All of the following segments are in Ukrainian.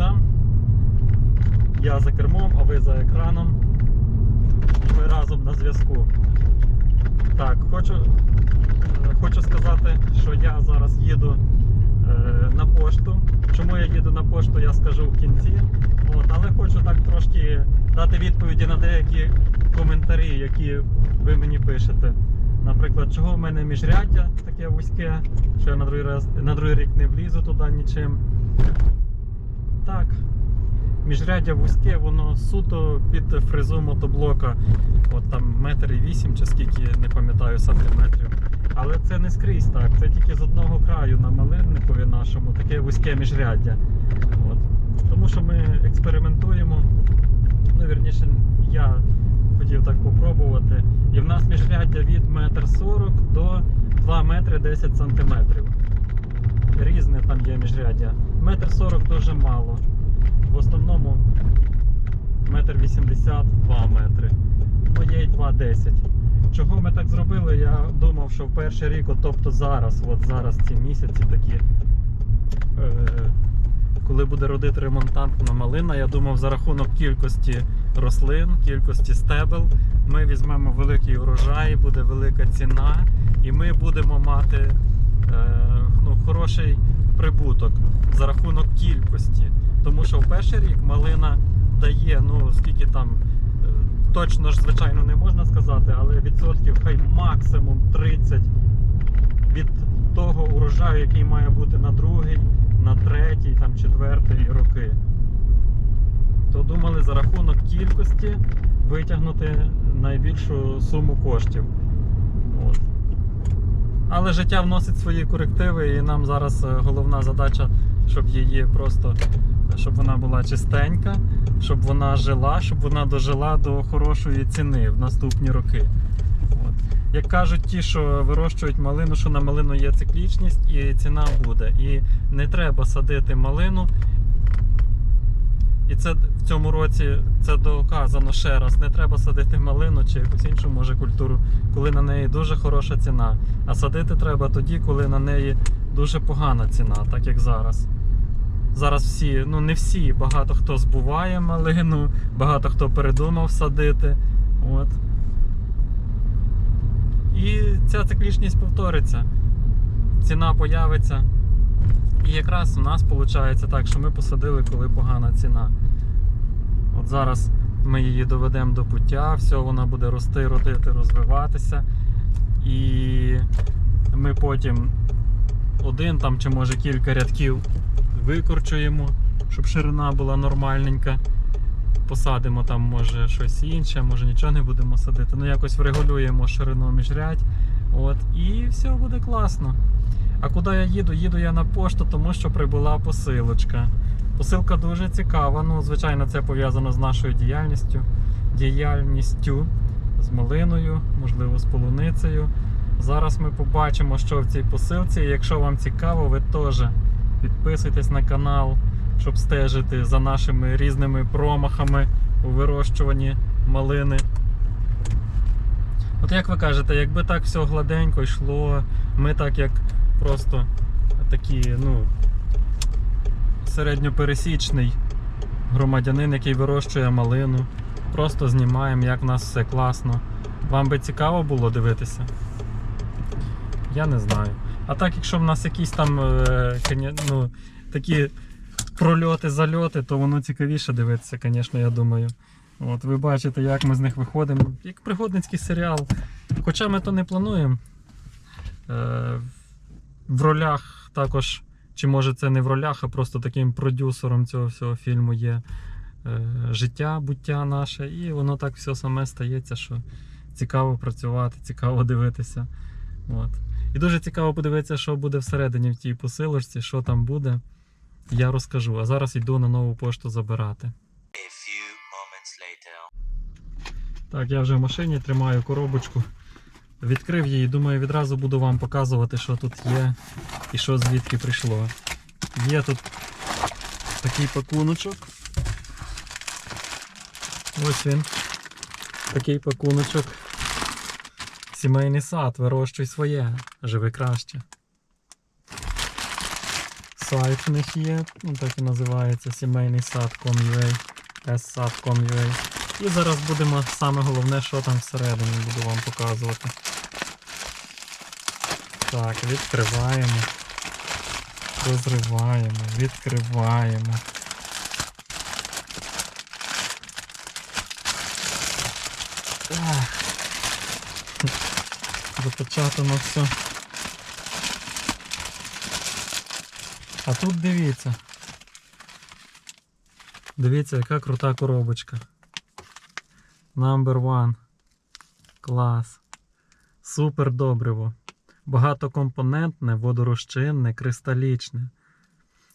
глядачам. Я за кермом, а ви за екраном. І ми разом на зв'язку. Так, хочу, е, хочу сказати, що я зараз їду е, на пошту. Чому я їду на пошту, я скажу в кінці. От, але хочу так трошки дати відповіді на деякі коментарі, які ви мені пишете. Наприклад, чого в мене міжряддя таке вузьке, що я на другий раз на другий рік не влізу туди нічим. Так, міжряддя вузьке, воно суто під фрезу мотоблока. От там метр і вісім чи скільки, не пам'ятаю сантиметрів. Але це не скрізь так, це тільки з одного краю на малинникові нашому, таке вузьке міжряддя. От. Тому що ми експериментуємо. Ну, вірніше, я хотів так попробувати. І в нас міжряддя від 1,40 м до 2 метри 10 сантиметрів. Різне там є міжряддя. 1,40 м дуже мало. В основному 1,80 м 2 метри. Ну, є й 2,10. Чого ми так зробили? Я думав, що в перший рік, от, тобто зараз, от зараз ці місяці такі. Е- коли буде родити ремонтантна малина, я думав, за рахунок кількості рослин, кількості стебел, ми візьмемо великий урожай, буде велика ціна, і ми будемо мати е, ну, хороший прибуток за рахунок кількості. Тому що в перший рік малина дає, ну скільки там, е, точно ж, звичайно, не можна сказати, але відсотків хай максимум 30 від того урожаю, який має бути на другий, на третій, там четвертий роки. То думали за рахунок кількості витягнути найбільшу суму коштів. От. Але життя вносить свої корективи, і нам зараз е, головна задача, щоб її просто щоб вона була чистенька, щоб вона жила, щоб вона дожила до хорошої ціни в наступні роки. От. Як кажуть ті, що вирощують малину, що на малину є циклічність і ціна буде. І не треба садити малину. І це в цьому році це доказано ще раз. Не треба садити малину чи якусь іншу може культуру, коли на неї дуже хороша ціна. А садити треба тоді, коли на неї дуже погана ціна, так як зараз. Зараз всі, ну не всі, багато хто збуває малину, багато хто передумав садити. От. І ця циклічність повториться. Ціна появиться. І якраз у нас виходить так, що ми посадили, коли погана ціна. От зараз ми її доведемо до пуття, все, вона буде рости, родити, розвиватися. І ми потім один там чи може кілька рядків викорчуємо, щоб ширина була нормальненька. Посадимо там, може, щось інше, може нічого не будемо садити. Ну, якось врегулюємо ширину міжрядь. От, і все буде класно. А куди я їду? Їду я на пошту, тому що прибула посилочка. Посилка дуже цікава. Ну, звичайно, це пов'язано з нашою діяльністю, діяльністю з малиною, можливо, з полуницею. Зараз ми побачимо, що в цій посилці. Якщо вам цікаво, ви теж підписуйтесь на канал, щоб стежити за нашими різними промахами у вирощуванні малини. От як ви кажете, якби так все гладенько йшло, ми так як просто такі, ну, середньопересічний громадянин, який вирощує малину, просто знімаємо, як в нас все класно. Вам би цікаво було дивитися? Я не знаю. А так, якщо в нас якісь там е, ну, такі прольоти, зальоти, то воно цікавіше дивитися, звісно, я думаю. От ви бачите, як ми з них виходимо. Як пригодницький серіал. Хоча ми то не плануємо. Е, в ролях також, чи може це не в ролях, а просто таким продюсером цього всього фільму є е, життя, буття наше, і воно так все саме стається, що цікаво працювати, цікаво дивитися. От. І дуже цікаво подивитися, що буде всередині в тій посилочці, що там буде. Я розкажу. А зараз йду на нову пошту забирати. Так, я вже в машині тримаю коробочку. Відкрив її, думаю, відразу буду вам показувати, що тут є і що звідки прийшло. Є тут такий пакуночок. Ось він. Такий пакуночок. Сімейний сад, вирощуй своє, живи краще. сайт в них є, ну так і називається сімейний сад.com.ua, ssad.com.ua. І зараз будемо саме головне, що там всередині буду вам показувати. Так, відкриваємо. Розриваємо, відкриваємо. Так. Запечатано все. А тут дивіться. Дивіться, яка крута коробочка. Number one. Клас. Супер добриво. Багатокомпонентне, водорозчинне, кристалічне.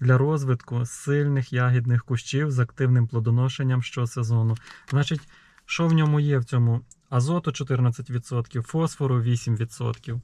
Для розвитку сильних ягідних кущів з активним плодоношенням щосезону. Значить, що в ньому є в цьому? Азоту 14%, фосфору 8%,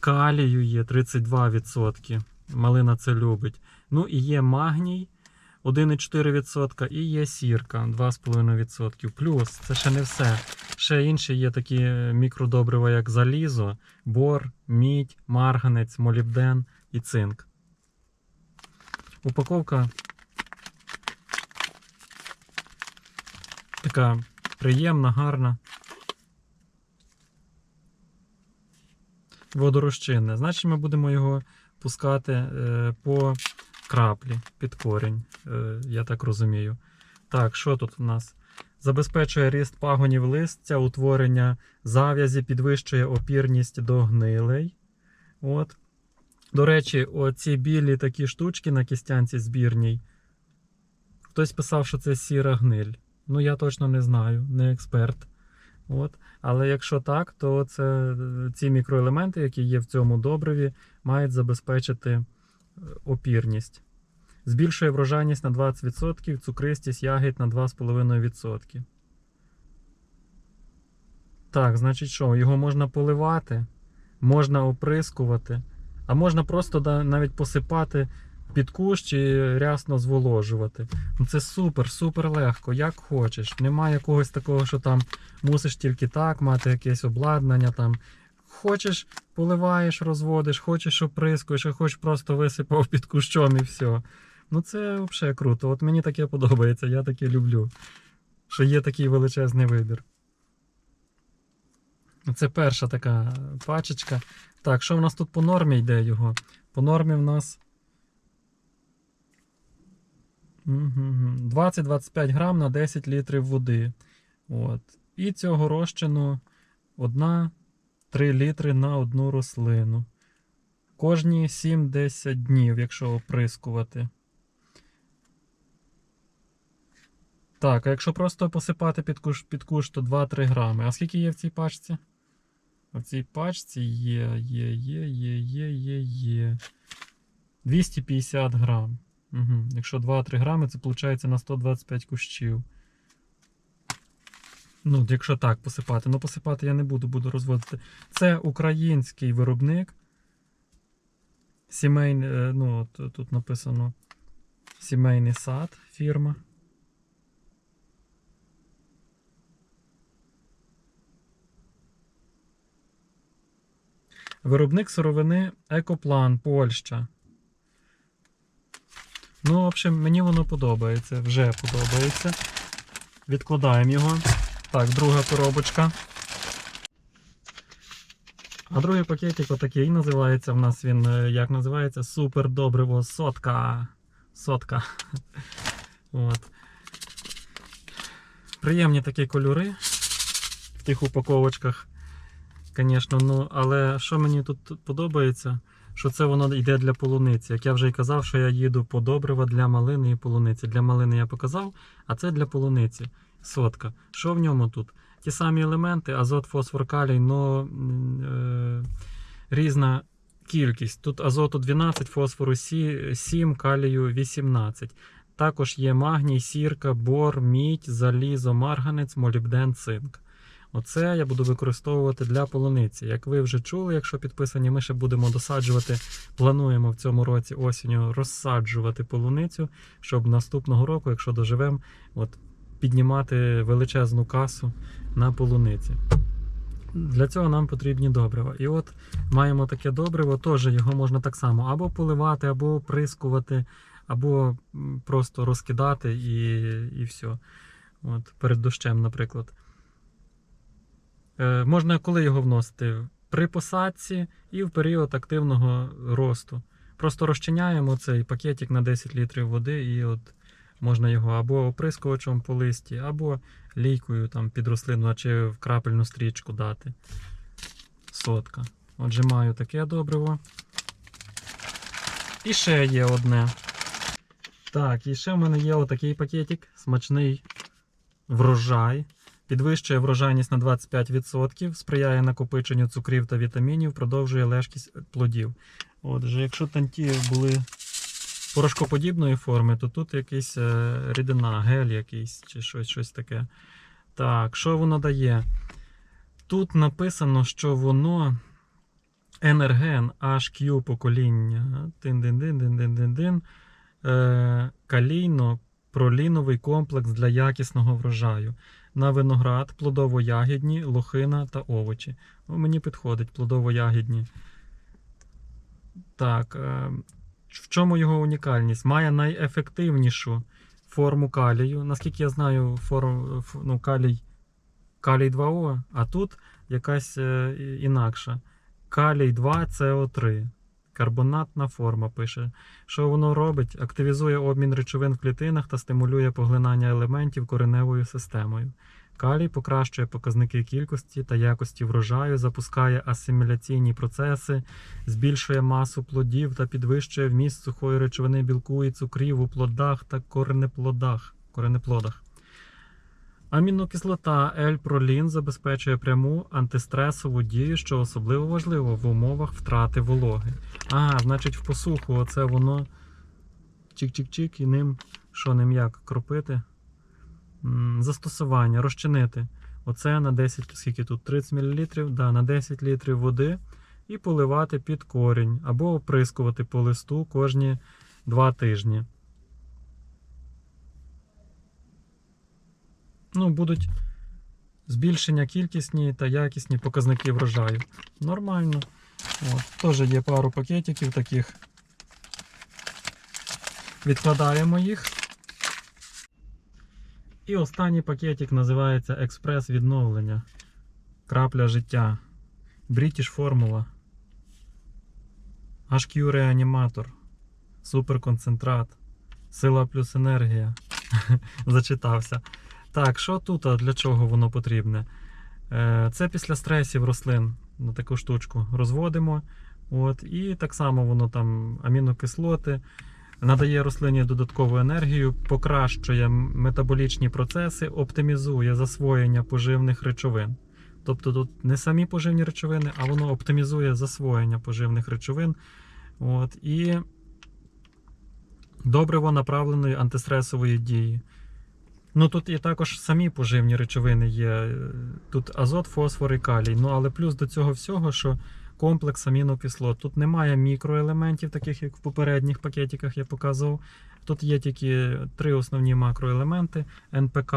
калію є 32%. Малина це любить. Ну і є магній 1,4% і є сірка 2,5%. Плюс це ще не все. Ще інші є такі мікродобрива, як залізо, бор, мідь, марганець, молібден і цинк. Упаковка така приємна, гарна. Водорозчинне. Значить, ми будемо його пускати е, по краплі під корінь, е, я так розумію. Так, що тут у нас? Забезпечує ріст пагонів листя, утворення зав'язі, підвищує опірність до гнилей. От. До речі, оці білі такі штучки на кістянці збірній. Хтось писав, що це сіра гниль. Ну, я точно не знаю, не експерт. От. Але якщо так, то це, е, ці мікроелементи, які є в цьому добриві, мають забезпечити е, опірність. Збільшує врожайність на 20%, цукристість ягід на 2,5%. Так, значить що, його можна поливати, можна оприскувати, а можна просто навіть посипати під кущ і рясно зволожувати. Ну, Це супер, супер легко, як хочеш. Немає якогось такого, що там мусиш тільки так мати якесь обладнання. там. Хочеш, поливаєш, розводиш, хочеш оприскуєш, а хочеш просто висипав під кущом і все. Ну це взагалі круто. От мені таке подобається, я таке люблю. Що є такий величезний вибір. Це перша така пачечка. Так, що в нас тут по нормі йде його? По нормі в нас. 20-25 грам на 10 літрів води. От. І цього розчину 1-3 літри на одну рослину. Кожні 7-10 днів, якщо оприскувати. Так, а якщо просто посипати під куш, під куш, то 2-3 грами. А скільки є в цій пачці? В цій пачці є, є, є, є, є, є, є. 250 грам. Угу. Якщо 2-3 грами, це виходить на 125 кущів. Ну, якщо так посипати. Ну, посипати я не буду, буду розводити. Це український виробник. Сімейний, е, ну, от тут написано Сімейний сад фірма. Виробник сировини Екоплан, Польща. Ну, в общем, мені воно подобається, вже подобається. Відкладаємо його. Так, друга коробочка. А другий пакетик отакий називається. В нас він е, як називається? Супер добриво сотка. Сотка. От. Приємні такі кольори в тих упаковочках. Звісно, ну, але що мені тут подобається, що це воно йде для полуниці. Як я вже й казав, що я їду по добрива для малини і полуниці. Для малини я показав, а це для полуниці. Сотка. Що в ньому тут? Ті самі елементи, азот, фосфор, калій, но е, різна кількість. Тут азоту 12, фосфору 7, калію 18. Також є магній, сірка, бор, мідь, залізо, марганець, молібден, цинк. Оце я буду використовувати для полуниці. Як ви вже чули, якщо підписані, ми ще будемо досаджувати. Плануємо в цьому році осінню розсаджувати полуницю, щоб наступного року, якщо доживемо, піднімати величезну касу на полуниці. Для цього нам потрібні добрива. І от маємо таке добриво, теж його можна так само або поливати, або оприскувати, або просто розкидати і, і все. От, перед дощем, наприклад. Е, можна коли його вносити? При посадці і в період активного росту. Просто розчиняємо цей пакетик на 10 літрів води, і от можна його або оприскувачем по листі, або лійкою там, під рослину, чи в крапельну стрічку дати. Сотка. Отже, маю таке добриво. І ще є одне. Так, і ще в мене є отакий пакетик, смачний врожай. Підвищує врожайність на 25%, сприяє накопиченню цукрів та вітамінів, продовжує лежкість плодів. Отже, якщо танті були порошкоподібної форми, то тут якийсь е, рідина, гель якийсь чи щось, щось таке. Так, що воно дає? Тут написано, що воно енерген HQ покоління. Тин-дин-дин-дин-дин-дин-дин. Е, калійно-проліновий комплекс для якісного врожаю. На виноград, плодово-ягідні, лохина та овочі. О, мені підходить плодово-ягідні. Так. Е, в чому його унікальність? Має найефективнішу форму калію. Наскільки я знаю, форм, ну, калій, калій 2О, а тут якась е, інакша. Калій 2 СО3. Карбонатна форма пише. Що воно робить? Активізує обмін речовин в клітинах та стимулює поглинання елементів кореневою системою. Калій покращує показники кількості та якості врожаю, запускає асиміляційні процеси, збільшує масу плодів та підвищує вміст сухої речовини білку і цукрів у плодах та коренеплодах. коренеплодах. Амінокислота L-пролін забезпечує пряму антистресову дію, що особливо важливо в умовах втрати вологи. А, значить, в посуху оце воно чик-чик-чик і ним, що ним як кропити. Застосування, розчинити. Оце на 10, скільки тут? 30 мл, да, на 10 літрів води і поливати під корінь або оприскувати по листу кожні 2 тижні. Ну, будуть збільшення кількісні та якісні показники врожаю. Нормально. От. Теж є пару пакетиків таких. Відкладаємо їх. І останній пакетик називається Експрес відновлення. Крапля життя. British Formula. HQ реаніматор. Суперконцентрат. Сила плюс енергія. Зачитався. Так, що тут, а для чого воно потрібне? Е, Це після стресів рослин на таку штучку розводимо. От, і так само воно там амінокислоти, надає рослині додаткову енергію, покращує метаболічні процеси, оптимізує засвоєння поживних речовин. Тобто тут не самі поживні речовини, а воно оптимізує засвоєння поживних речовин. От, і добриво направленої антистресової дії. Ну тут і також самі поживні речовини є. е, Тут азот, фосфор і калій. Ну але плюс до цього всього, що комплекс амінокислот. Тут немає мікроелементів, таких як в попередніх пакетиках я показував. Тут є тільки три основні макроелементи НПК.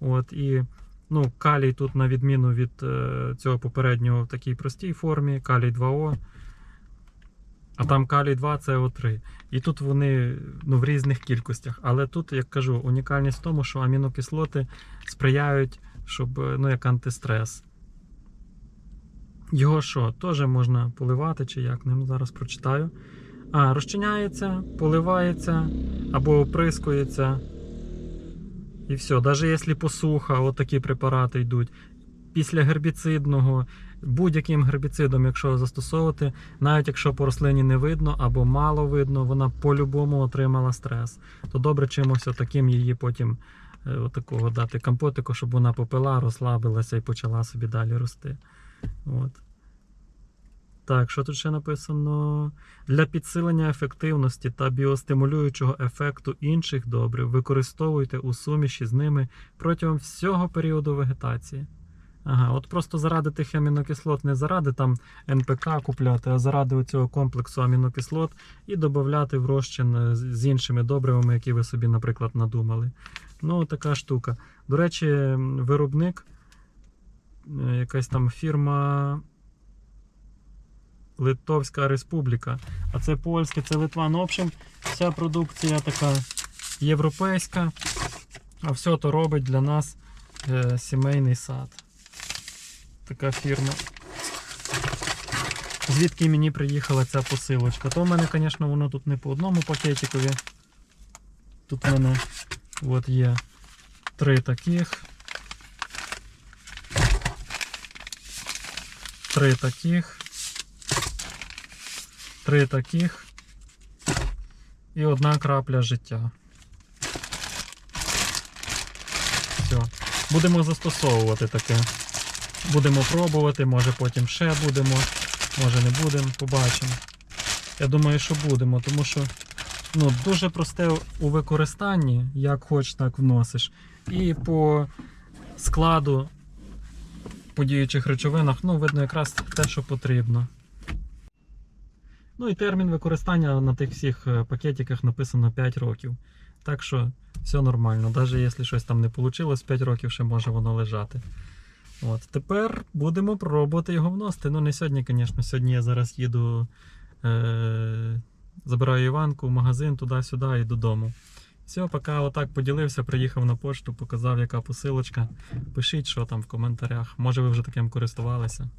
От, і ну, калій тут, на відміну від е, цього попереднього, в такій простій формі, калій 2О. А там калій 2 СО3. І тут вони ну, в різних кількостях. Але тут, як кажу, унікальність в тому, що амінокислоти сприяють, щоб ну, як антистрес. Його що, теж можна поливати чи як ним зараз прочитаю. А, розчиняється, поливається або оприскується. І все. Навіть якщо посуха, от такі препарати йдуть. Після гербіцидного, будь-яким гербіцидом, якщо застосовувати, навіть якщо по рослині не видно або мало видно, вона по-любому отримала стрес. То добре чимось таким її потім е, отакого дати компотику, щоб вона попила, розслабилася і почала собі далі рости. От. Так, що тут ще написано? Для підсилення ефективності та біостимулюючого ефекту інших добрив використовуйте у суміші з ними протягом всього періоду вегетації. Ага, от просто заради тих амінокислот, не заради там НПК купляти, а заради цього комплексу амінокислот і додати в розчин е, з іншими добривами, які ви собі, наприклад, надумали. Ну, така штука. До речі, виробник е, якась там фірма Литовська Республіка. А це польське, це Литва. Ну, в общем, вся продукція така європейська. А все то робить для нас е, сімейний сад. Така фірма. Звідки мені приїхала ця посилочка? То в мене, звісно, воно тут не по одному пакетикові. Тут в мене от є три таких. Три таких. Три таких. І одна крапля життя. Все. Будемо застосовувати таке. Будемо пробувати, може потім ще будемо, може не будемо, побачимо. Я думаю, що будемо, тому що ну, дуже просте у використанні, як хоч так вносиш. І по складу по діючих речовинах, ну, видно якраз те, що потрібно. Ну і термін використання на тих всіх е, пакетиках написано 5 років. Так що все нормально. Навіть якщо щось там не вийшло, 5 років ще може воно лежати. От, тепер будемо пробувати його вносити. Ну, не сьогодні, звісно. Сьогодні я зараз їду, е- забираю Іванку в магазин туди-сюди і додому. Все, поки отак поділився, приїхав на пошту, показав, яка посилочка. Пишіть, що там в коментарях. Може, ви вже таким користувалися.